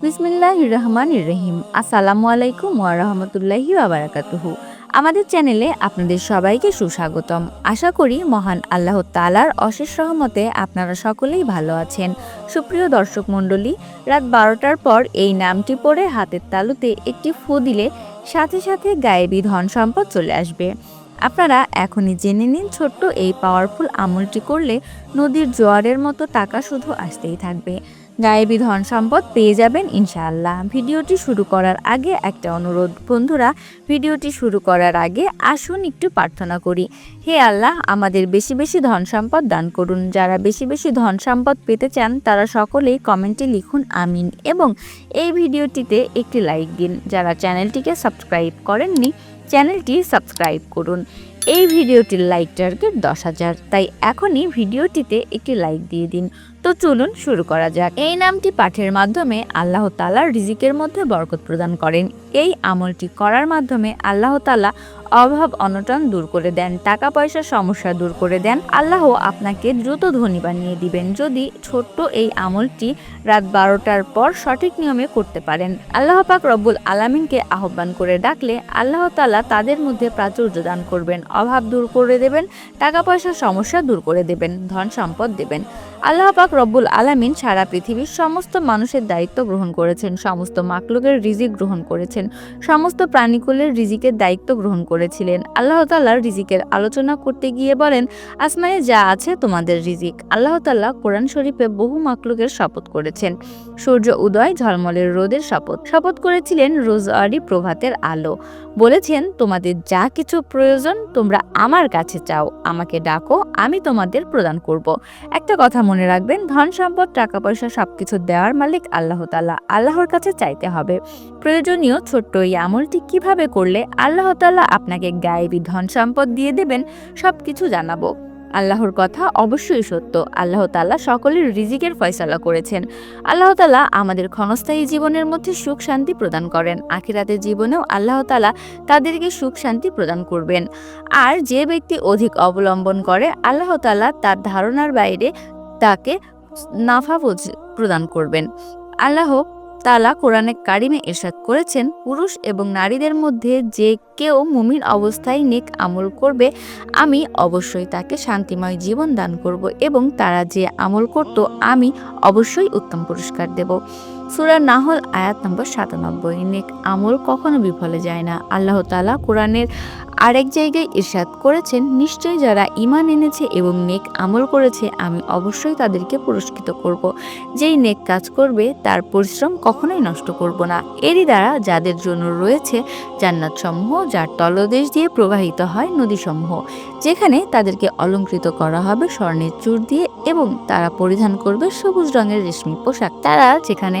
বিসমিল্লাহ রহমান রহিম আসসালামু আলাইকুম ওয়া রাহমাতুল্লাহি ওয়া বারাকাতুহু আমাদের চ্যানেলে আপনাদের সবাইকে সুস্বাগতম। আশা করি মহান আল্লাহ তালার অশেষ রহমতে আপনারা সকলেই ভালো আছেন। সুপ্রিয় দর্শক মণ্ডলী, রাত বারোটার পর এই নামটি পড়ে হাতের তালুতে একটি ফু দিলে সাথে সাথে গায়েবী ধন সম্পদ চলে আসবে। আপনারা এখনই জেনে নিন ছোট্ট এই পাওয়ারফুল আমলটি করলে নদীর জোয়ারের মতো টাকা শুধু আসতেই থাকবে। গায়েবী ধন সম্পদ পেয়ে যাবেন ইনশাআল্লাহ। ভিডিওটি শুরু করার আগে একটা অনুরোধ। বন্ধুরা, ভিডিওটি শুরু করার আগে আসুন একটু প্রার্থনা করি। হে আল্লাহ, আমাদের বেশি বেশি ধন সম্পদ দান করুন। যারা বেশি বেশি ধন সম্পদ পেতে চান, তারা সকলেই কমেন্টে লিখুন আমিন এবং এই ভিডিওটিতে একটি লাইক দিন। যারা চ্যানেলটিকে সাবস্ক্রাইব করেননি, চ্যানেলটি সাবস্ক্রাইব করুন। এই ভিডিওটির লাইক টার্গেট দশ হাজার। তাই এখনই ভিডিওটিতে একটি লাইক দিয়ে দিন। তো চলুন শুরু করা যাক। এই নামটি পাঠের মাধ্যমে আল্লাহ তালা রিজিকের মধ্যে বরকত প্রদান করেন। এই আমলটি করার মাধ্যমে আল্লাহ তালা অভাব অনটন দূর করে দেন টাকা পয়সার সমস্যা দূর করে দেন। আল্লাহ আপনাকে দ্রুত ধনী বানিয়ে দিবেন যদি ছোট্ট এই আমলটি রাত বারোটার পর সঠিক নিয়মে করতে পারেন। আল্লাহ পাক রব্বুল আলামিনকে আহ্বান করে ডাকলে আল্লাহ তালা তাদের মধ্যে প্রাচুর্য দান করবেন, অভাব দূর করে দেবেন টাকা পয়সার সমস্যা দূর করে দেবেন ধন সম্পদ দেবেন। আল্লাহ পাক রব্বুল আলামিন সারা পৃথিবীর সমস্ত মানুষের দায়িত্ব গ্রহণ করেছেন, সমস্ত মাকলুকের রিজিক গ্রহণ করেছেন, সমস্ত প্রাণীকুলের রিজিকের দায়িত্ব গ্রহণ করেছিলেন। আল্লাহ তাল্লাহ রিজিকের আলোচনা করতে গিয়ে বলেন, আসমানে যা আছে তোমাদের রিজিক। আল্লাহ তাল্লাহ কোরআন শরীফে বহু মাকলুকের শপথ করেছেন। সূর্য উদয়, ঝলমলের রোদের শপথ। শপথ করেছিলেন রোজওয়ারি প্রভাতের আলো। বলেছেন, তোমাদের যা কিছু প্রয়োজন তোমরা আমার কাছে চাও। আমাকে ডাকো, আমি তোমাদের প্রদান করব। একটা কথা মনে রাখবেন, ধন সম্পদ টাকা পয়সা সবকিছু দেওয়ার মালিক আল্লাহ তাল্লাহ আল্লাহর কাছে চাইতে হবে। প্রয়োজনীয় ছোট্ট এই আমলটি কীভাবে করলে আল্লাহ তাল্লাহ আপনাকে গায়েবী ধন সম্পদ দিয়ে দেবেন, সবকিছু জানাব। আল্লাহর কথা অবশ্যই সত্য। আল্লাহ তাল্লাহ সকলের রিজিকের ফয়সালা করেছেন। আল্লাহ তালা আমাদের ক্ষণস্থায়ী জীবনের মধ্যে সুখ শান্তি প্রদান করেন। আখিরাতের জীবনেও আল্লাহ তালা তাদেরকে সুখ শান্তি প্রদান করবেন। আর যে ব্যক্তি অধিক অবলম্বন করে, আল্লাহ তালা তার ধারণার বাইরে তাকে নাফা প্রদান করবেন। আল্লাহ তালা কোরআনে কারিমে এরশাদ করেছেন, পুরুষ এবং নারীদের মধ্যে যে কেউ মুমিন অবস্থায় নেক আমল করবে, আমি অবশ্যই তাকে শান্তিময় জীবন দান করব এবং তারা যে আমল করত, আমি অবশ্যই উত্তম পুরস্কার দেব। সুরা নাহল, আয়াত নম্বর সাতানব্বই। নেক আমল কখনো বিফলে যায় না। আল্লাহ তালা কোরআনের আরেক জায়গায় ইরশাদ করেছেন নিশ্চয়ই যারা ইমান এনেছে এবং নেক আমল করেছে, আমি অবশ্যই তাদেরকে পুরস্কৃত করব। যেই নেক কাজ করবে, তার পরিশ্রম কখনোই নষ্ট করব না। এরই দ্বারা যাদের জন্য রয়েছে জান্নাত সমূহ যার তলদেশ দিয়ে প্রবাহিত হয় নদীসমূহ, যেখানে তাদেরকে অলঙ্কৃত করা হবে স্বর্ণের চূড় দিয়ে এবং তারা পরিধান করবে সবুজ রঙের রেশমি পোশাক। তারা যেখানে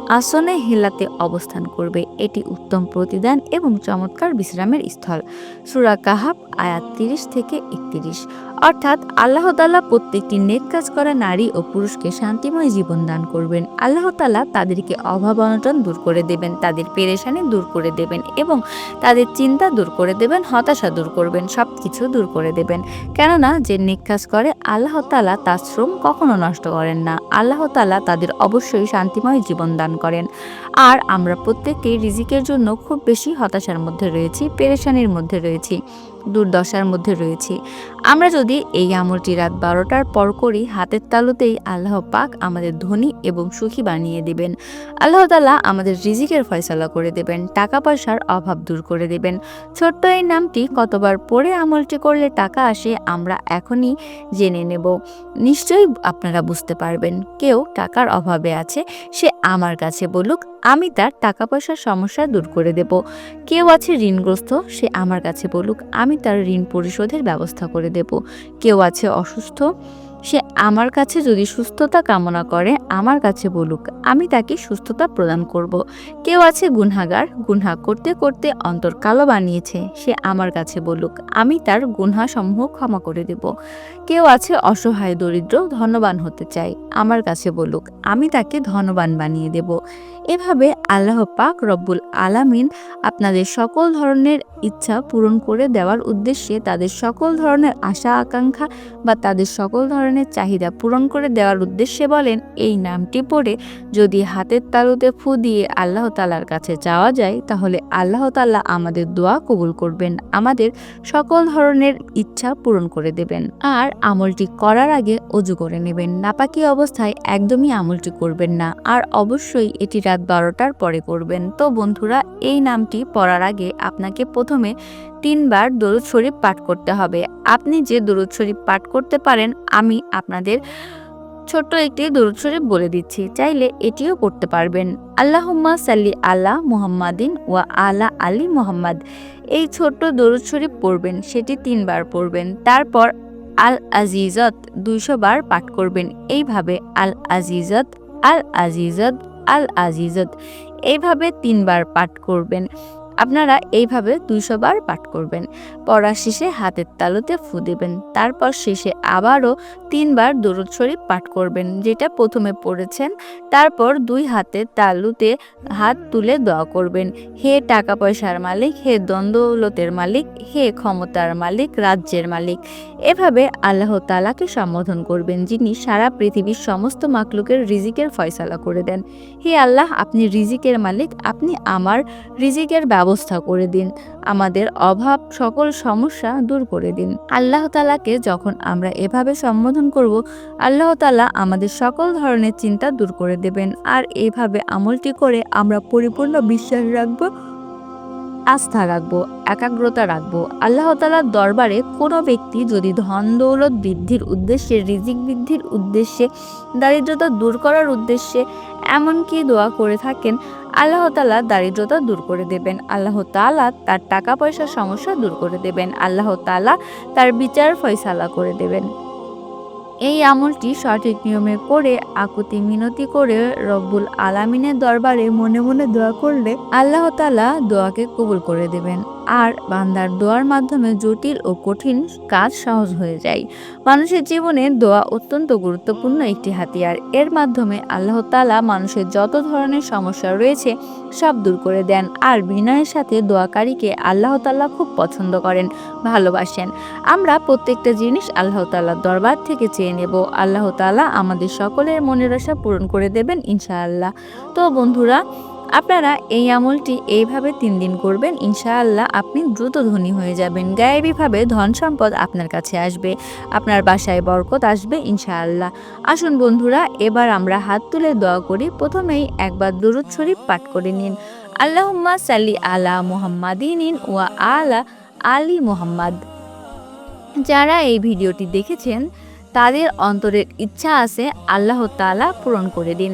আসনে হিলাতে অবস্থান করবে। এটি উত্তম প্রতিদান এবং চমৎকার বিশ্রামের স্থল। সুরা কাহাব আয়াত তিরিশ থেকে একত্রিশ। অর্থাৎ আল্লাহ তাল্লাহ প্রত্যেকটি নেক কাজ করা নারী ও পুরুষকে শান্তিময় জীবন দান করবেন। আল্লাহ তাল্লাহ তাদেরকে অভাব অনটন দূর করে দেবেন, তাদের পেরেশানি দূর করে দেবেন এবং তাদের চিন্তা দূর করে দেবেন, হতাশা দূর করবেন সব কিছু দূর করে দেবেন। কেননা যে নেক কাজ করে, আল্লাহ তালা তার শ্রম কখনো নষ্ট করেন না। আল্লাহ তালা তাদের অবশ্যই শান্তিময় জীবন দান করেন। আর আমরা প্রত্যেকেই রিজিকের জন্য খুব বেশি হতাশার মধ্যে রয়েছি, পেরেশানির মধ্যে রয়েছি, দুর্দশার মধ্যে রয়েছি। আমরা যদি এই আমলটি রাত বারোটার পর করি, হাতের তালুতেই আল্লাহ পাক আমাদের ধনী এবং সুখী বানিয়ে দেবেন। আল্লাহ তালা আমাদের রিজিকের ফয়সলা করে দেবেন, টাকা পয়সার অভাব দূর করে দেবেন। ছোট্ট এই নামটি কতবার পরে আমলটি করলে টাকা আসে, আমরা এখনই জেনে নেব। নিশ্চয়ই আপনারা বুঝতে পারবেন, কেউ টাকার অভাবে আছে, সে আমার কাছে বলুক আমি তার টাকা পয়সার সমস্যা দূর করে দেব। কেউ আছে ঋণগ্রস্ত? সে আমার কাছে বলুক, আমি তার ঋণ পরিশোধের ব্যবস্থা করে দেব। কেউ আছে অসুস্থ? সে আমার কাছে যদি সুস্থতা কামনা করে, আমার কাছে বলুক, আমি তাকে সুস্থতা প্রদান করব। কেউ আছে গুনহাগার, গুনহা করতে করতে অন্তর কালো বানিয়েছে, সে আমার কাছে বলুক, আমি তার গুনহা সমূহ ক্ষমা করে দেব। কেউ আছে অসহায়, দরিদ্র, ধনবান হতে চায়, আমার কাছে বলুক, আমি তাকে ধনবান বানিয়ে দেব। এভাবে আল্লাহ পাক রব্বুল আলামিন আপনাদের সকল ধরনের ইচ্ছা পূরণ করে দেওয়ার উদ্দেশ্যে তাদের সকল ধরনের আশা, আকাঙ্ক্ষা বা তাদের সকল ধরনের ধরনের চাহিদা পূরণ করে দেওয়ার উদ্দেশ্যে বলেন, এই নামটি পড়ে যদি হাতের তালুতে ফু দিয়ে আল্লাহ তালার কাছে যাওয়া যায়, তাহলে আল্লাহ তাল্লাহ আমাদের দোয়া কবুল করবেন। আমাদের সকল ধরনের ইচ্ছা পূরণ করে দেবেন। আর আমলটি করার আগে অজু করে নেবেন। নাপাকি অবস্থায় একদমই আমলটি করবেন না। আর অবশ্যই এটি রাত বারোটার পরে করবেন। তো বন্ধুরা, এই নামটি পড়ার আগে আপনাকে প্রথমে তিনবার দরুদ শরীফ পাঠ করতে হবে। আপনি যে দরুদ শরীফ পাঠ করতে পারেন, আমি আপনাদের ছোট্ট একটি দরুদ শরীফ বলে দিচ্ছি। চাইলে এটিও করতে পারবেন। আল্লাহুম্মা সাল্লি আলা মুহাম্মাদিন ওয়া আলা আলী মুহাম্মাদ। এই ছোট্ট দরুদ শরীফ পড়বেন, সেটি তিনবার পড়বেন। তারপর আল আজিজত দুইশো বার পাঠ করবেন। এইভাবে আল আজিজত আল আজিজত আল আজিজত। এইভাবে তিনবার পাঠ করবেন। আপনারা এইভাবে দুইশো বার পাঠ করবেন। পড়া শেষে হাতের তালুতে ফু দেবেন। তারপর শেষে আবারও তিনবার দরুদ শরীফ পাঠ করবেন, যেটা প্রথমে পড়েছেন। তারপর দুই হাতের তালুতে হাত তুলে দোয়া করবেন। হে টাকা পয়সার মালিক, হে দ্বন্দ্বলতের মালিক, হে ক্ষমতার মালিক, রাজ্যের মালিক। এভাবে আল্লাহ তালাকে সম্বোধন করবেন, যিনি সারা পৃথিবীর সমস্ত মাকলুকের রিজিকের ফয়সালা করে দেন। হে আল্লাহ, আপনি রিজিকের মালিক, আপনি আমার রিজিকের ব্যবস্থা করে দিন। আমাদের অভাব, সকল সমস্যা দূর করে দিন। আল্লাহ তালাকে যখন আমরা এভাবে সম্বোধন করব, আল্লাহ তালা আমাদের সকল ধরনের চিন্তা দূর করে দেবেন। আর এইভাবে আমলটি করে আমরা পরিপূর্ণ বিশ্বাস রাখব, আস্থা রাখব, একাগ্রতা রাখব। আল্লাহ তালার দরবারে কোনো ব্যক্তি যদি ধন দৌলত বৃদ্ধির উদ্দেশ্যে, রিজিক বৃদ্ধির উদ্দেশ্যে, দারিদ্রতা দূর করার উদ্দেশ্যে এমনকি দোয়া করে থাকেন আল্লাহ তালা দারিদ্রতা দূর করে দেবেন। আল্লাহ তালা তার টাকা পয়সার সমস্যা দূর করে দেবেন। আল্লাহ তালা তার বিচার ফয়সালা করে দেবেন। এই আমলটি সঠিক নিয়মে করে, আকুতি মিনতি করে রব্বুল আলামিনের দরবারে মনে মনে দোয়া করলে আল্লাহ তালা দোয়াকে কবুল করে দেবেন। আর বান্দার দোয়ার মাধ্যমে জটিল ও কঠিন কাজ সহজ হয়ে যায়। মানুষের জীবনে দোয়া অত্যন্ত গুরুত্বপূর্ণ একটি হাতিয়ার। এর মাধ্যমে আল্লাহ তালা মানুষের যত ধরনের সমস্যা রয়েছে সব দূর করে দেন আর বিনয়ের সাথে দোয়াকারীকে আল্লাহ তাল্লাহ খুব পছন্দ করেন, ভালোবাসেন। আমরা প্রত্যেকটা জিনিস আল্লাহ তাল্লাহ দরবার থেকে চেয়ে নেব। আল্লাহ তালা আমাদের সকলের মনের আশা পূরণ করে দেবেন ইনশাআল্লাহ। তো বন্ধুরা আপনারা এই আমলটি এইভাবে তিন দিন করবেন, ইনশাআল্লাহ আপনি দ্রুত ধনী হয়ে যাবেন। গায়েবীভাবে ধন সম্পদ আপনার কাছে আসবে, আপনার বাসায় বরকত আসবে, ইনশাআল্লাহ। আসুন বন্ধুরা, এবার আমরা হাত তুলে দোয়া করি, প্রথমেই একবার দুরুদ শরীফ পাঠ করে নিন। আল্লাহুম্মা সাল্লি আলা মুহাম্মাদিন ওয়া আলা আলী মুহাম্মাদ। যারা এই ভিডিওটি দেখেছেন, তাদের অন্তরের ইচ্ছা আছে আল্লাহ তাআলা পূরণ করে দিন।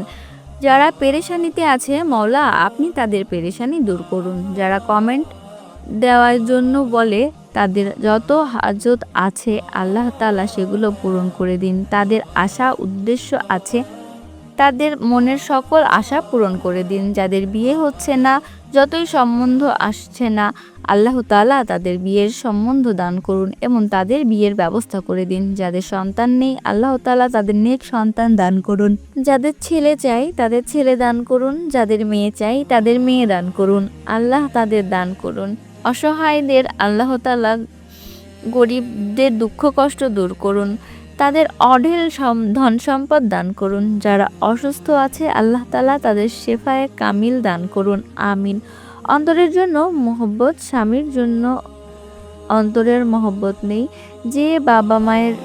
যারা পেরেশানিতে আছে, মওলা, আপনি তাদের পেরেশানি দূর করুন। যারা কমেন্ট দেওয়ার জন্য বলে, তাদের যত হাজত আছে, আল্লাহ তাআলা সেগুলো পূরণ করে দিন। তাদের আশা, উদ্দেশ্য আছে, তাদের মনের সকল আশা পূরণ করে দিন। যাদের বিয়ে হচ্ছে না, যতই সম্বন্ধ আসছে না আল্লাহ তাআলা তাদের বিয়ের সম্বন্ধ দান করুন এবং তাদের বিয়ের ব্যবস্থা করে দিন। যাদের সন্তান নেই, আল্লাহ তালা তাদের নেক সন্তান দান করুন। যাদের ছেলে চাই, তাদের ছেলে দান করুন। যাদের মেয়ে চাই, তাদের মেয়ে দান করুন। আল্লাহ তাদের দান করুন। অসহায়দের আল্লাহ তালা গরিবদের দুঃখ কষ্ট দূর করুন। তাদের অঢেল ধন সম্পদ দান করুন। যারা অসুস্থ আছে, আল্লাহ তালা তাদের শেফায়ে কামিল দান করুন। আমিন। অন্তরের জন্য মহব্বত, স্বামীর জন্য অন্তরের মহব্বত নেই। যে বাবা মায়ের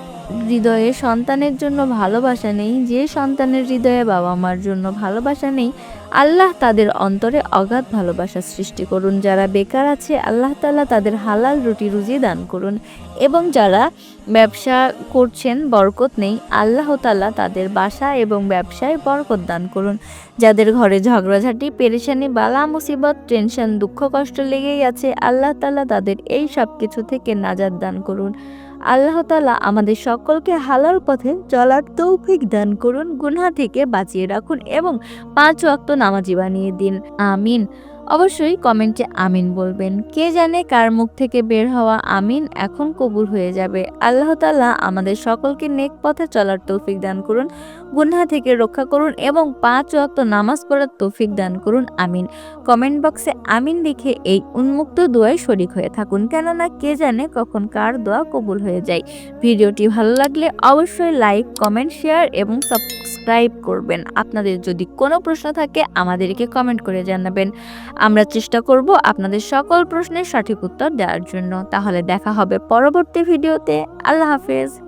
হৃদয়ে সন্তানের জন্য ভালোবাসা নেই, যে সন্তানের হৃদয়ে বাবা মার জন্য ভালোবাসা নেই আল্লাহ তাদের অন্তরে অগাধ ভালোবাসা সৃষ্টি করুন। যারা বেকার আছে, আল্লাহ তাআলা তাদের হালাল রুটি রুজি দান করুন। এবং যারা ব্যবসা করছেন, বরকত নেই, আল্লাহ তাআলা তাদের বাসা এবং ব্যবসায় বরকত দান করুন। যাদের ঘরে ঝগড়াঝাটি, পেরেশানি, বালা মুসিবত, টেনশন, দুঃখ, কষ্ট লেগেই আছে, আল্লাহ তাআলা তাদের এই সব কিছু থেকে নাজাত দান করুন। আল্লাহ তালা আমাদের সকলকে হালাল পথে চলার তৌফিক দান করুন, গুনহা থেকে বাঁচিয়ে রাখুন এবং পাঁচ ওয়াক্ত নামাজি বানিয়ে দিন। আমিন। অবশ্যই কমেন্টে আমিন বলবেন। কে জানে কার মুখ থেকে বের হওয়া আমিন এখন কবুল হয়ে যাবে। আল্লাহ তাআলা আমাদের সকলকে নেক পথে চলার তৌফিক দান করুন, গুনহা থেকে রক্ষা করুন এবং পাঁচ ওয়াক্ত নামাজ পড়ার তৌফিক দান করুন। আমিন। কমেন্ট বক্সে আমিন লিখে এই উন্মুক্ত দোয়ায় শরিক হয়ে থাকুন, কেননা কে জানে কখন কার দোয়া কবুল হয়ে যায়। ভিডিওটি ভালো লাগলে অবশ্যই লাইক, কমেন্ট, শেয়ার এবং সাবস্ক্রাইব করবেন। আপনাদের যদি কোনো প্রশ্ন থাকে, আমাদেরকে কমেন্ট করে জানাবেন। আমরা চেষ্টা করব আপনাদের সকল প্রশ্নের সঠিক উত্তর দেওয়ার জন্য। তাহলে দেখা হবে পরবর্তী ভিডিওতে। আল্লাহ হাফেজ।